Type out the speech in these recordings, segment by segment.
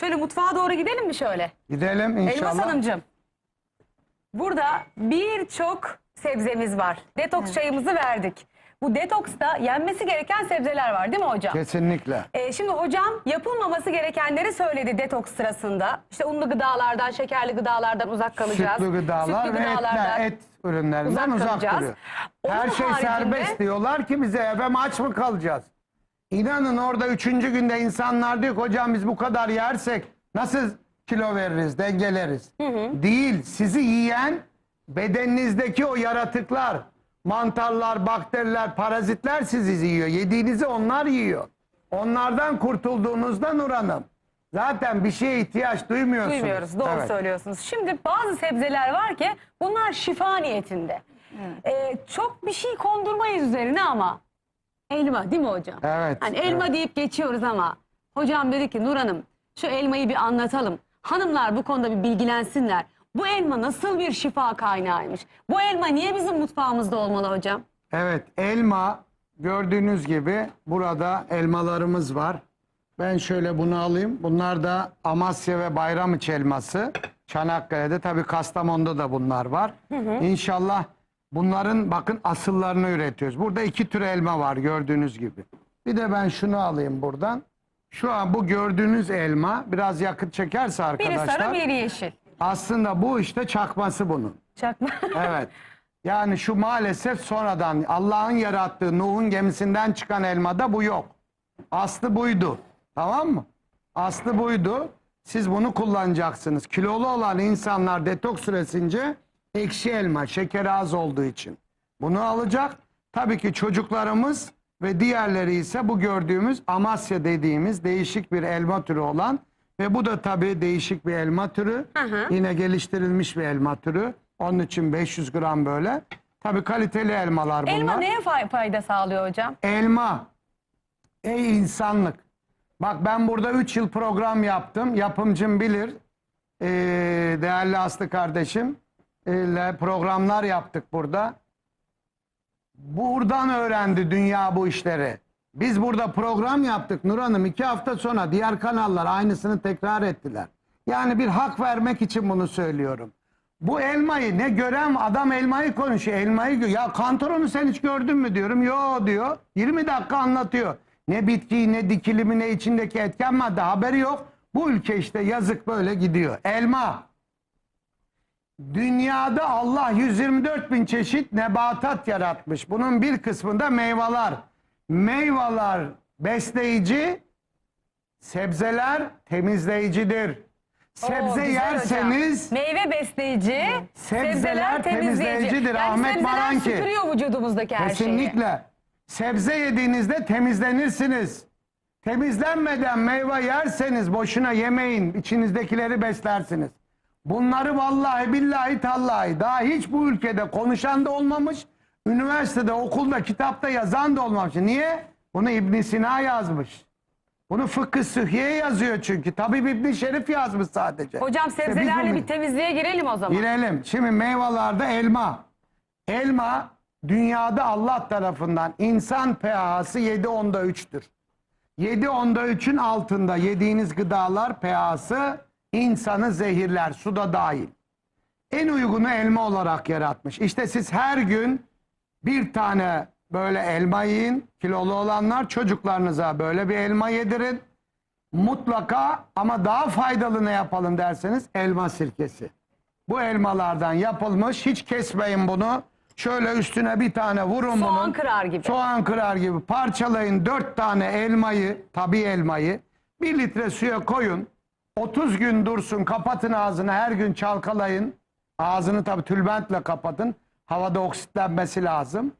Şöyle mutfağa doğru gidelim mi şöyle? Gidelim Elmas inşallah. Hanımcığım. Burada birçok sebzemiz var. Detoks çayımızı verdik. Bu detoksta yenmesi gereken sebzeler var değil mi hocam? Kesinlikle. Ee, şimdi hocam yapılmaması gerekenleri söyledi detoks sırasında. İşte unlu gıdalardan, şekerli gıdalardan uzak kalacağız. Sütlü gıdalar Sütlü ve etler, et ürünlerinden uzak uzak, kalacağız. duruyor. Onun Her şey haricinde- serbest diyorlar ki bize efendim aç mı kalacağız? İnanın orada üçüncü günde insanlar diyor ki hocam biz bu kadar yersek nasıl kilo veririz, dengeleriz? Değil. Sizi yiyen bedeninizdeki o yaratıklar, mantarlar, bakteriler, parazitler sizi yiyor. Yediğinizi onlar yiyor. Onlardan kurtulduğunuzda Nur Hanım zaten bir şeye ihtiyaç duymuyorsunuz. Duymuyoruz. Doğru Evet. söylüyorsunuz. Şimdi bazı sebzeler var ki bunlar şifa niyetinde. Ee, çok bir şey kondurmayız üzerine ama elma değil mi hocam? Evet, Hani elma evet. deyip geçiyoruz ama hocam dedi ki Nur Hanım şu elmayı bir anlatalım. Hanımlar bu konuda bir bilgilensinler. Bu elma nasıl bir şifa kaynağıymış? Bu elma niye bizim mutfağımızda olmalı hocam? Evet elma gördüğünüz gibi burada elmalarımız var. Ben şöyle bunu alayım. Bunlar da Amasya ve Bayramiçi elması. Çanakkale'de tabii Kastamonu'da da bunlar var. İnşallah bunların bakın asıllarını üretiyoruz. Burada iki tür elma var gördüğünüz gibi. Bir de ben şunu alayım buradan. Şu an bu gördüğünüz elma biraz yakıt çekerse Biri arkadaşlar. sarı biri yeşil. Aslında bu işte çakması bunun. Çakma. Evet. Yani şu maalesef sonradan Allah'ın yarattığı Nuh'un gemisinden çıkan elmada bu yok. Aslı buydu. Tamam mı? Aslı buydu. Siz bunu kullanacaksınız. Kilolu olan insanlar detoks süresince ekşi elma, şekeri az olduğu için. Bunu alacak. Tabii ki çocuklarımız ve diğerleri ise bu gördüğümüz Amasya dediğimiz değişik bir elma türü olan ve bu da tabii değişik bir elma türü. hı. Yine geliştirilmiş bir elma türü. Onun için 500 gram böyle. Tabii kaliteli elmalar bunlar. Elma neye fay- fayda sağlıyor hocam? Elma. Ey insanlık. Bak ben burada 3 yıl program yaptım. Yapımcım bilir. Ee, değerli Aslı kardeşim. İle programlar yaptık burada. Buradan öğrendi dünya bu işleri. Biz burada program yaptık Nur Hanım. iki hafta sonra diğer kanallar aynısını tekrar ettiler. Yani bir hak vermek için bunu söylüyorum. Bu elmayı ne gören adam elmayı konuşuyor. Elmayı ya kantoronu sen hiç gördün mü diyorum. Yo diyor. 20 dakika anlatıyor. Ne bitkiyi ne dikilimi ne içindeki etken madde haberi yok. Bu ülke işte yazık böyle gidiyor. Elma. Dünyada Allah 124 bin çeşit nebatat yaratmış. Bunun bir kısmında meyveler. Meyveler besleyici, sebzeler temizleyicidir. Sebze Oo, yerseniz hocam. meyve besleyici, Sebzeler sebzeler temizleyici. temizleyicidir, Yani Ahmet Maranki. süpürüyor vücudumuzdaki her şeyi. Kesinlikle. Sebze yediğinizde temizlenirsiniz. Temizlenmeden meyve yerseniz boşuna yemeyin. İçinizdekileri beslersiniz. Bunları vallahi billahi tallahi daha hiç bu ülkede konuşan da olmamış. Üniversitede, okulda, kitapta yazan da olmamış. Niye? Bunu İbn Sina yazmış. Bunu Fıkkı Sıhhiye yazıyor çünkü. Tabip İbn Şerif yazmış sadece. Hocam İşte biz sebzelerle bunu- bir temizliğe girelim o zaman. Girelim. Şimdi meyvelerde elma. Elma dünyada Allah tarafından insan pH'sı 7 onda 3'tür. 7 onda 3'ün altında yediğiniz gıdalar pH'sı insanı zehirler. Su da dahil. En uygunu elma olarak yaratmış. İşte siz her gün bir tane böyle elma yiyin. Kilolu olanlar çocuklarınıza böyle bir elma yedirin. Mutlaka ama daha faydalı ne yapalım derseniz elma sirkesi. Bu elmalardan yapılmış. Hiç kesmeyin bunu. Şöyle üstüne bir tane vurun Soğan bunun. kırar gibi. Soğan kırar gibi. Parçalayın dört tane elmayı, tabi elmayı. Bir litre suya koyun. 30 gün dursun. Kapatın ağzını. Her gün çalkalayın. Ağzını tabi tülbentle kapatın. Havada oksitlenmesi lazım.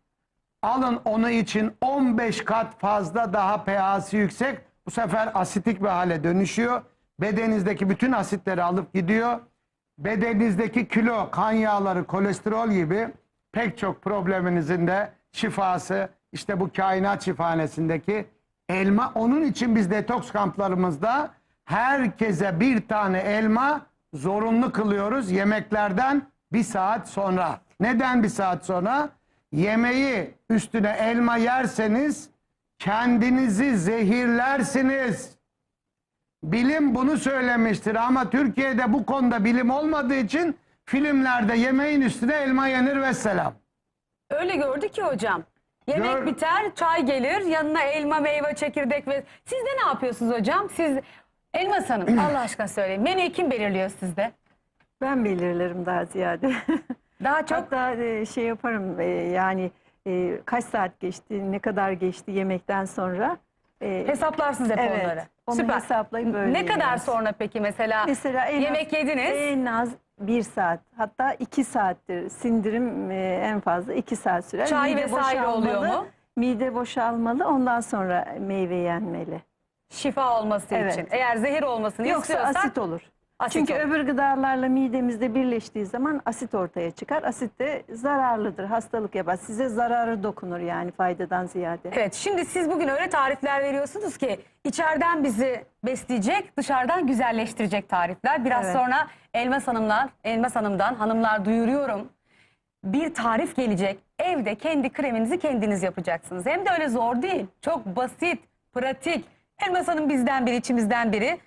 Alın onu için 15 kat fazla daha pH'si yüksek. Bu sefer asitik bir hale dönüşüyor. Bedeninizdeki bütün asitleri alıp gidiyor. Bedeninizdeki kilo, kan yağları, kolesterol gibi pek çok probleminizin de şifası işte bu kainat şifahanesindeki elma. Onun için biz detoks kamplarımızda herkese bir tane elma zorunlu kılıyoruz yemeklerden bir saat sonra. Neden bir saat sonra? Yemeği üstüne elma yerseniz kendinizi zehirlersiniz. Bilim bunu söylemiştir ama Türkiye'de bu konuda bilim olmadığı için filmlerde yemeğin üstüne elma yenir ve selam. Öyle gördü ki hocam. Yemek Gör- biter, çay gelir, yanına elma, meyve, çekirdek ve... Siz de ne yapıyorsunuz hocam? Siz Elmas Hanım Allah aşkına söyleyin. Menüyü kim belirliyor sizde? Ben belirlerim daha ziyade. Daha çok Hatta e, şey yaparım e, yani e, kaç saat geçti, ne kadar geçti yemekten sonra. E, hesaplarsınız hep evet, onları. onu Süper. hesaplayıp böyle Ne kadar yeriz. sonra peki mesela, Mesela en yemek az, yediniz? En az bir saat hatta iki saattir sindirim e, en fazla iki saat sürer. Çay Mide vesaire oluyor mu? Mide boşalmalı ondan sonra meyve yenmeli. Şifa olması Evet. için. Eğer zehir olmasını Yoksa istiyorsak asit olur. asit Çünkü olur. öbür gıdalarla midemizde birleştiği zaman asit ortaya çıkar. Asit de zararlıdır, hastalık yapar. Size zararı dokunur yani faydadan ziyade. Evet şimdi siz bugün öyle tarifler veriyorsunuz ki içeriden bizi besleyecek, dışarıdan güzelleştirecek tarifler. Biraz Evet. sonra Elmas Hanım'dan, Elmas Hanım'dan hanımlar duyuruyorum. Bir tarif gelecek. Evde kendi kreminizi kendiniz yapacaksınız. Hem de öyle zor değil. Çok basit, pratik. Elmas Hanım bizden biri, içimizden biri.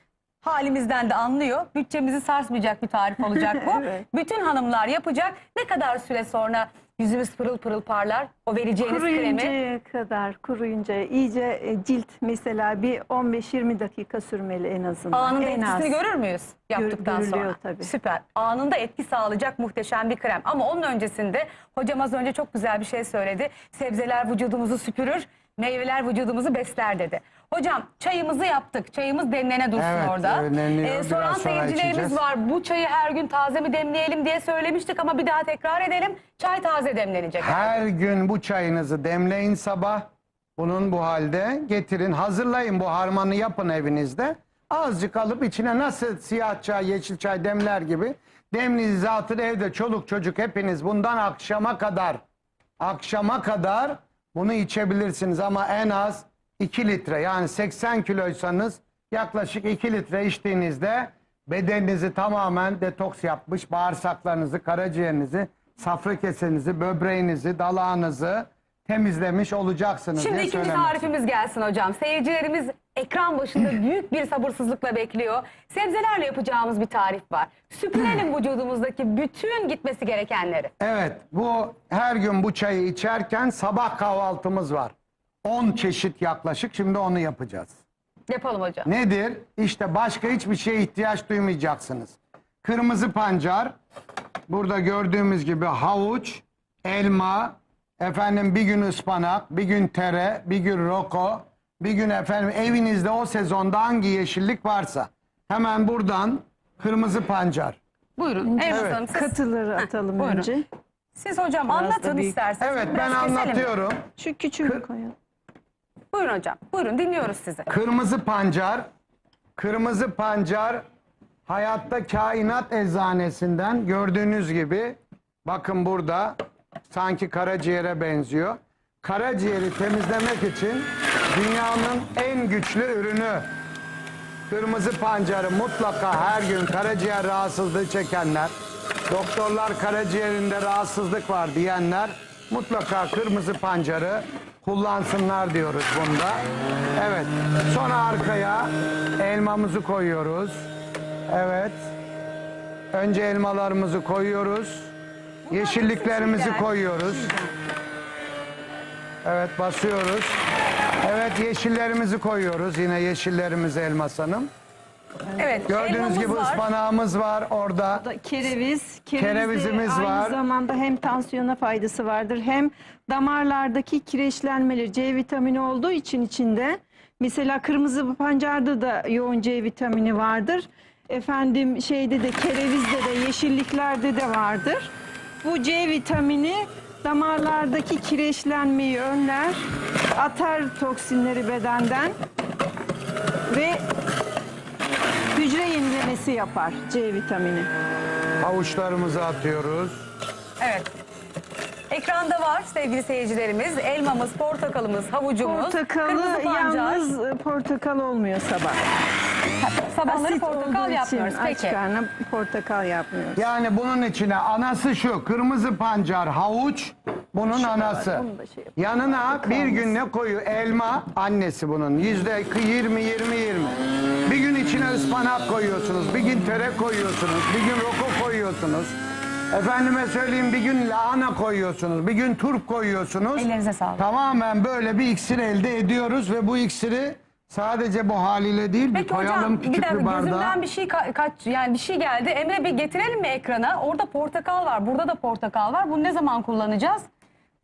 Halimizden de anlıyor. Bütçemizi sarsmayacak bir tarif olacak bu. Evet. Bütün hanımlar yapacak. Ne kadar süre sonra yüzümüz pırıl pırıl parlar? O vereceğiniz kremi. Kuruyuncaya kadar, kuruyunca iyice e, cilt mesela bir 15-20 dakika sürmeli en azından. Anında en etkisini az. görür müyüz yaptıktan görülüyor sonra? tabii. Süper. Anında etki sağlayacak muhteşem bir krem. Ama onun öncesinde hocam az önce çok güzel bir şey söyledi. Sebzeler vücudumuzu süpürür, meyveler vücudumuzu besler dedi. Hocam çayımızı yaptık. Çayımız demlene dursun Evet, orada. demleniyor. Ee, soran Biraz sonra seyircilerimiz içeceğiz. var. Bu çayı her gün taze mi demleyelim diye söylemiştik ama bir daha tekrar edelim. Çay taze demlenecek. Her gün bu çayınızı demleyin sabah. Bunun bu halde getirin. Hazırlayın bu harmanı yapın evinizde. Azıcık alıp içine nasıl siyah çay, yeşil çay demler gibi demliğinizi atın evde çoluk çocuk hepiniz bundan akşama kadar akşama kadar bunu içebilirsiniz ama en az 2 litre yani 80 kiloysanız yaklaşık 2 litre içtiğinizde bedeninizi tamamen detoks yapmış bağırsaklarınızı, karaciğerinizi, safra kesenizi, böbreğinizi, dalağınızı temizlemiş olacaksınız Şimdi diye ikinci söylemek tarifimiz gelsin hocam. Seyircilerimiz ekran başında büyük bir sabırsızlıkla bekliyor. Sebzelerle yapacağımız bir tarif var. Süpürelim vücudumuzdaki bütün gitmesi gerekenleri. Evet, bu her gün bu çayı içerken sabah kahvaltımız var. 10 çeşit yaklaşık. Şimdi onu yapacağız. Yapalım hocam. Nedir? İşte başka hiçbir şeye ihtiyaç duymayacaksınız. Kırmızı pancar, burada gördüğümüz gibi havuç, elma, efendim bir gün ıspanak, bir gün tere, bir gün roko, bir gün efendim evinizde o sezonda hangi yeşillik varsa hemen buradan kırmızı pancar. Buyurun. Elmas Evet. Hanım siz, Katıları atalım buyurun. önce. siz hocam da anlatın büyük. isterseniz. Evet Biraz ben keselim anlatıyorum. Şu küçüğünü koyalım. Buyurun hocam. Buyurun dinliyoruz sizi. Kırmızı pancar, kırmızı pancar hayatta kainat eczanesinden gördüğünüz gibi bakın burada sanki karaciğere benziyor. Karaciğeri temizlemek için dünyanın en güçlü ürünü. Kırmızı pancarı mutlaka her gün karaciğer rahatsızlığı çekenler, doktorlar karaciğerinde rahatsızlık var diyenler mutlaka kırmızı pancarı kullansınlar diyoruz bunda. Evet. Sonra arkaya elmamızı koyuyoruz. Evet. Önce elmalarımızı koyuyoruz. Yeşilliklerimizi koyuyoruz. Evet basıyoruz. Evet yeşillerimizi koyuyoruz. Yine yeşillerimizi Elmas Hanım. Evet. Gördüğünüz elmamız gibi var. ıspanağımız var orada. Da Kereviz. Kereviz de Kerevizimiz aynı var. zamanda hem tansiyona faydası vardır hem damarlardaki kireçlenmeleri C vitamini olduğu için içinde. Mesela kırmızı pancarda da yoğun C vitamini vardır. Efendim şeyde de kerevizde de yeşilliklerde de vardır. Bu C vitamini damarlardaki kireçlenmeyi önler, atar toksinleri bedenden ve hücre yenilemesi yapar C vitamini. Havuçlarımızı atıyoruz. Evet. Ekranda var sevgili seyircilerimiz. Elmamız, portakalımız, havucumuz, Portakalı kırmızı pancar. yalnız e, portakal olmuyor sabah. Sabahları Asit portakal olduğu yapmıyoruz. için aç Peki. karnına portakal yapmıyoruz. Yani bunun içine anası şu kırmızı pancar, havuç, bunun Şu da var, anası. bunu da şey yapalım. Yanına bir gün ne koyuyor? Elma annesi bunun. Yüzde 20 20 20. Bir gün içine ıspanak koyuyorsunuz. Bir gün tere koyuyorsunuz. Bir gün roko koyuyorsunuz. Efendime söyleyeyim bir gün lahana koyuyorsunuz. Bir gün turp koyuyorsunuz. Ellerinize sağlık. Tamamen böyle bir iksir elde ediyoruz ve bu iksiri sadece bu haliyle değil bir Peki koyalım hocam bir küçük dakika bir, bardağa. gözümden bir şey ka- kaç yani bir şey geldi. Emre bir getirelim mi ekrana? Orada portakal var. Burada da portakal var. Bunu ne zaman kullanacağız?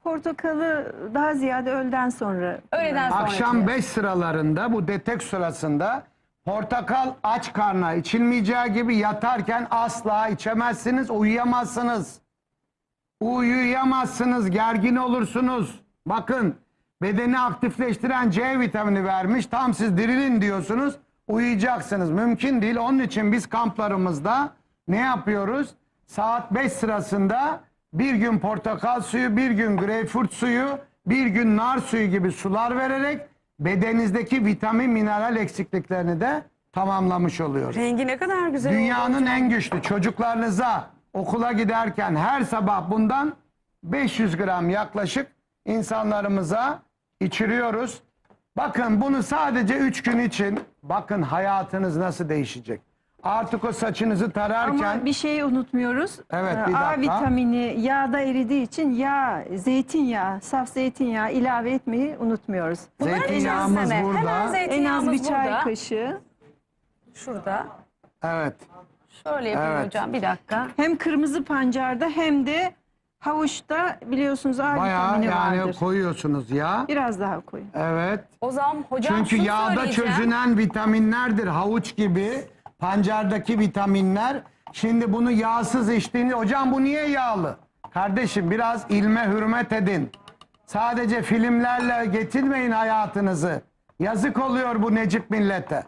Portakalı daha ziyade öğleden sonra. Öğleden sonra. Akşam 5 sıralarında bu detek sırasında portakal aç karnına içilmeyeceği gibi yatarken asla içemezsiniz, uyuyamazsınız. Uyuyamazsınız, gergin olursunuz. Bakın bedeni aktifleştiren C vitamini vermiş. Tam siz dirilin diyorsunuz. Uyuyacaksınız. Mümkün değil. Onun için biz kamplarımızda ne yapıyoruz? Saat 5 sırasında bir gün portakal suyu, bir gün greyfurt suyu, bir gün nar suyu gibi sular vererek bedeninizdeki vitamin, mineral eksikliklerini de tamamlamış oluyoruz. Rengi ne kadar güzel Dünyanın en güçlü çocuklarınıza okula giderken her sabah bundan 500 gram yaklaşık insanlarımıza içiriyoruz. Bakın bunu sadece 3 gün için bakın hayatınız nasıl değişecek. Artık o saçınızı tararken Ama bir şeyi unutmuyoruz. Evet, Ee, bir A dakika. vitamini yağda eridiği için yağ, zeytinyağı, saf zeytinyağı ilave etmeyi unutmuyoruz. Bunlar zeytinyağımız içerisinde. burada. Hemen En az zeytinyağımız bir çay burada. kaşığı. Şurada. evet. Şöyle yapayım Evet. hocam bir dakika. Hem kırmızı pancarda hem de havuçta biliyorsunuz A Bayağı vitamini yani vardır. koyuyorsunuz ya. Biraz daha koyun. Evet. O zaman hocam Çünkü şunu yağda söyleyeceğim. çözünen vitaminlerdir. Havuç gibi pancardaki vitaminler. Şimdi bunu yağsız içtiğini hocam bu niye yağlı? Kardeşim biraz ilme hürmet edin. Sadece filmlerle getirmeyin hayatınızı. Yazık oluyor bu Necip millete.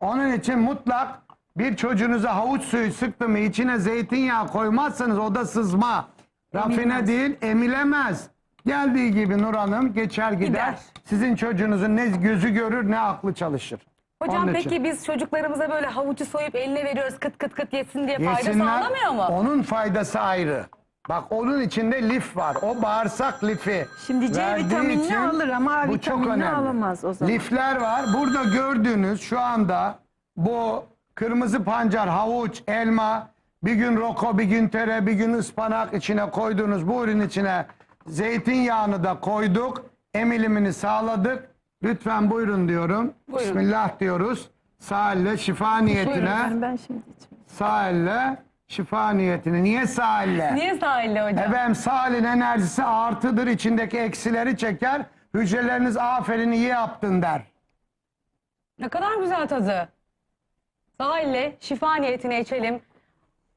Onun için mutlak bir çocuğunuza havuç suyu sıktı mı içine zeytinyağı koymazsanız o da sızma. Rafine Emilmez. değil emilemez. Geldiği gibi Nur Hanım geçer gider. Gider. Sizin çocuğunuzun ne gözü görür ne aklı çalışır. Hocam Onun peki için. biz çocuklarımıza böyle havucu soyup eline veriyoruz kıt kıt kıt yesin diye fayda Yesinler, sağlamıyor mu? Onun faydası ayrı. Bak onun içinde lif var. O bağırsak lifi. Şimdi C verdiği vitaminini için alır ama A bu çok vitaminini önemli. alamaz o zaman. Lifler var. Burada gördüğünüz şu anda bu kırmızı pancar, havuç, elma, bir gün roko, bir gün tere, bir gün ıspanak içine koyduğunuz bu ürün içine zeytinyağını da koyduk. Emilimini sağladık. Lütfen buyurun diyorum. Buyurun. Bismillah diyoruz. Sağ elle şifa niyetine. Yani ben şimdi içmeyeyim. Sağ elle şifa niyetine. Niye sağ elle? Niye sahilde hocam? Efendim sağ elin enerjisi artıdır. içindeki eksileri çeker. Hücreleriniz aferin iyi yaptın der. Ne kadar güzel tadı. Sahille şifa niyetine içelim.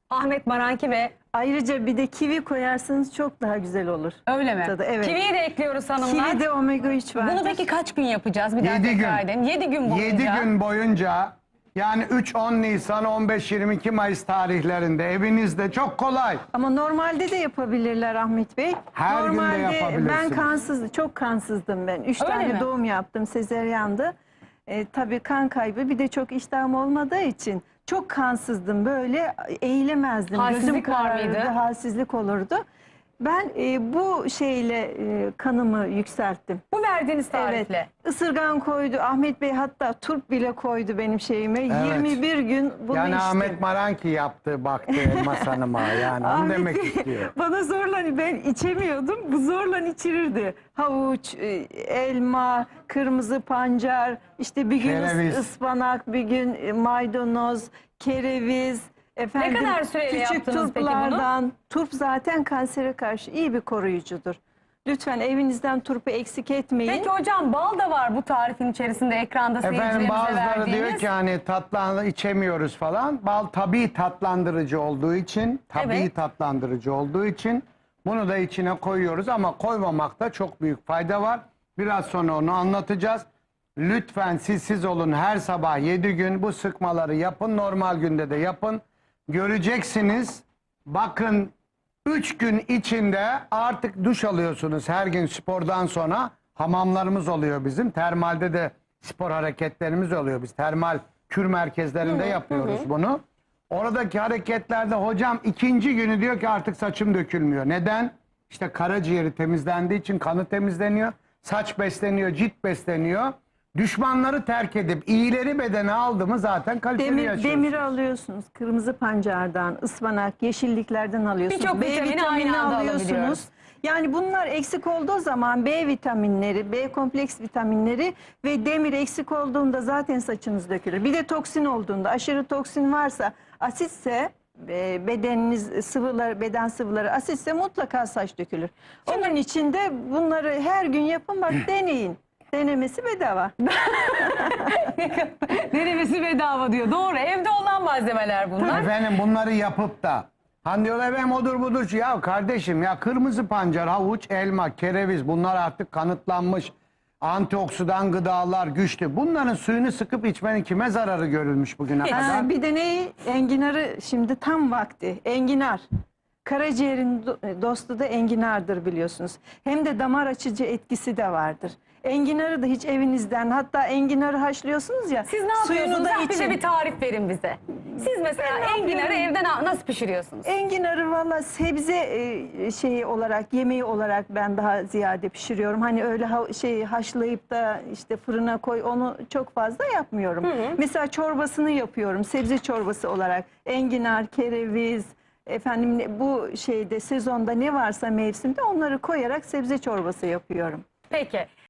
Ahmet Maranki ve Ayrıca bir de kivi koyarsanız çok daha güzel olur. öyle mi? Tadı, evet. Kiviyi de ekliyoruz hanımlar. Kivi de omega 3 var. Bunu peki kaç gün yapacağız? Bir daha Yedi gün. tekrar edelim. 7 gün boyunca. 7 gün boyunca yani 3-10 Nisan 15-22 Mayıs tarihlerinde evinizde çok kolay. Ama normalde de yapabilirler Ahmet Bey. Her gün de normalde yapabilirsiniz. ben kansız, çok kansızdım ben. Üç Öyle tane mi? doğum yaptım, sezeryandı. E, tabii kan kaybı bir de çok iştahım olmadığı için çok kansızdım. Böyle eğilemezdim. Halsizlik Gözüm var mıydı? halsizlik olurdu. Ben e, bu şeyle e, kanımı yükselttim. Bu verdiğiniz Evet. tarifle. Isırgan koydu. Ahmet Bey hatta turp bile koydu benim şeyime. Evet. 21 gün bunu yani içtim. Ahmet Maranki yaptı baktı Elmas Hanım'a yani onu Ahmet demek istiyor. Bana zorla ben içemiyordum. Bu zorla içirirdi. Havuç, e, elma, kırmızı pancar, işte bir gün Kereviz. ıspanak, bir gün e, maydanoz, kereviz. Efendim, kadar süreyle küçük yaptınız peki bunu? turplardan. Turp zaten kansere karşı iyi bir koruyucudur. Lütfen evinizden turpu eksik etmeyin. Peki hocam bal da var bu tarifin içerisinde ekranda Efendim seyircilerimize bazıları diyor ki hani tatlan içemiyoruz falan. Bal tabii tatlandırıcı olduğu için, tabii Evet. tatlandırıcı olduğu için bunu da içine koyuyoruz ama koymamakta çok büyük fayda var. Biraz sonra onu anlatacağız. Lütfen siz siz olun her sabah 7 gün bu sıkmaları yapın. Normal günde de yapın. Göreceksiniz. Bakın 3 gün içinde artık duş alıyorsunuz her gün spordan sonra. Hamamlarımız oluyor bizim. Termalde de spor hareketlerimiz oluyor. Biz termal kür merkezlerinde yapıyoruz bunu. Oradaki hareketlerde hocam ikinci günü diyor ki artık saçım dökülmüyor. Neden? İşte karaciğeri temizlendiği için kanı temizleniyor. Saç besleniyor, cilt besleniyor. Düşmanları terk edip iyileri bedene aldı mı zaten kaliteli Demir, yaşıyorsun. demiri alıyorsunuz. Kırmızı pancardan, ıspanak, yeşilliklerden alıyorsunuz. Birçok B vitamini aynı anda alıyorsunuz. alabiliyoruz. Yani bunlar eksik olduğu zaman B vitaminleri, B kompleks vitaminleri ve demir eksik olduğunda zaten saçınız dökülür. Bir de toksin olduğunda, aşırı toksin varsa, asitse e, bedeniniz sıvılar, beden sıvıları asitse mutlaka saç dökülür. Onun için de bunları her gün yapın bak deneyin. Denemesi bedava. Denemesi bedava diyor. Doğru. Evde olan malzemeler bunlar. Efendim bunları yapıp da hani diyorlar ben odur budur. Ya kardeşim ya kırmızı pancar, havuç, elma, kereviz bunlar artık kanıtlanmış. Antioksidan gıdalar güçlü. Bunların suyunu sıkıp içmenin kime zararı görülmüş bugüne kadar? Ha, bir de neyi? Enginarı şimdi tam vakti. Enginar. Karaciğerin do- dostu da enginardır biliyorsunuz. Hem de damar açıcı etkisi de vardır. Enginarı da hiç evinizden hatta enginarı haşlıyorsunuz ya. Siz ne yapıyorsunuz? da Ha, bize için. bir tarif verin bize. Siz mesela Ben enginarı evde na- nasıl pişiriyorsunuz? Enginarı valla sebze e, şeyi olarak, yemeği olarak ben daha ziyade pişiriyorum. Hani öyle ha, şey haşlayıp da işte fırına koy onu çok fazla yapmıyorum. Mesela çorbasını yapıyorum. Sebze çorbası olarak. Enginar, kereviz, efendim bu şeyde sezonda ne varsa mevsimde onları koyarak sebze çorbası yapıyorum. Peki.